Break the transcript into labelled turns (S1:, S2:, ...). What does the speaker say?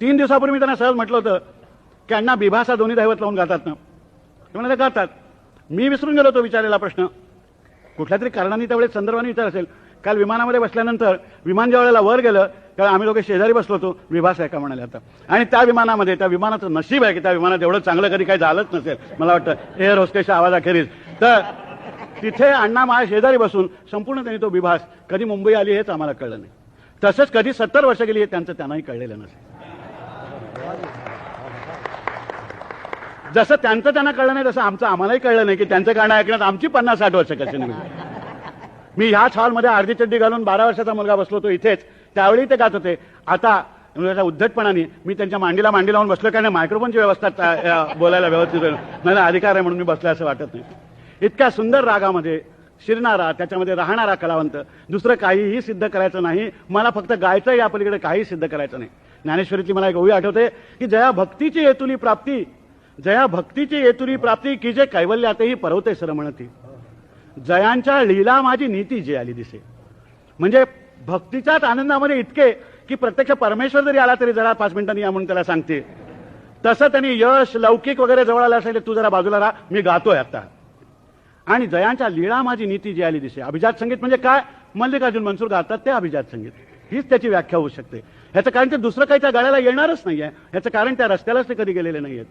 S1: तीन दिवसापूर्वी मी त्यांना सहज म्हटलं होतं की अण्णा बिभासा दोन्ही दैवत लावून गातात ना. ते म्हणाले गातात मी विसरून गेलो तो विचारलेला प्रश्न. कुठल्या तरी कारणाने त्यावेळेस संदर्भाने विचार असेल. काल विमानामध्ये बसल्यानंतर विमान ज्या वेळेला वर गेलं तेव्हा आम्ही लोक शेजारी बसलो होतो विभास आहे का म्हणाले आता. आणि त्या विमानामध्ये त्या विमानाचं नशीब आहे की त्या विमानात एवढं चांगलं कधी काही झालंच नसेल. मला वाटतं एअर होस्टेसच्या आवाजाखेरीज. तर तिथे अण्णा माझ्या शेजारी बसून संपूर्ण त्यांनी तो विभास कधी मुंबई आली हेच आम्हाला कळलं नाही. तसंच कधी सत्तर वर्ष गेली हे त्यांचं त्यांनाही कळलेलं नसेल. जसं त्यांचं त्यांना कळलं नाही तसं आमचं आम्हालाही कळलं नाही की त्यांचं गाणं ऐकण्यात आमची पन्नास साठ वर्ष कशी निघली. मी ह्याच हॉलमध्ये अर्धी चड्डी घालून बारा वर्षाचा मुलगा बसलो होतो इथेच. त्यावेळी ते गात होते. आता उद्धटपणाने मी त्यांच्या मांडीला मांडी लावून बसलो कारण मायक्रोफोनची व्यवस्था बोलायला व्यवस्थित मला अधिकार आहे म्हणून मी बसलो असं वाटत नाही. इतक्या सुंदर रागामध्ये शिरणारा त्याच्यामध्ये राहणारा कलावंत दुसरं काहीही सिद्ध करायचं नाही. मला फक्त गायचं या पलीकडे काही सिद्ध करायचं नाही. ज्ञानेश्वरीची मला एक ओळी आठवते की जया भक्तीची येतुली प्राप्ती जया भक्तीची येतुली प्राप्ती की जे कैवल्यातही परवते सर जयांच्या लीला माझी नीती जी आली दिसे. म्हणजे भक्तीच्याच आनंदामध्ये इतके की प्रत्यक्ष परमेश्वर जरी आला तरी जरा पाच मिनिटांनी या म्हणून त्याला सांगते. तसं त्यांनी यश लौकिक वगैरे जवळ आलं असेल तू जरा बाजूला राहा मी गातोय आता आणि जयांच्या लीळा माझी नीती जी आली दिसे. अभिजात संगीत म्हणजे काय? मल्लिकार्जुन मनसूर गातात ते अभिजात संगीत. हीच त्याची व्याख्या होऊ शकते. ह्याचं कारण ते दुसरं काही त्या गाड्याला येणारच नाहीये. ह्याचं कारण त्या रस्त्यालाच ते कधी गेलेले नाहीयेत.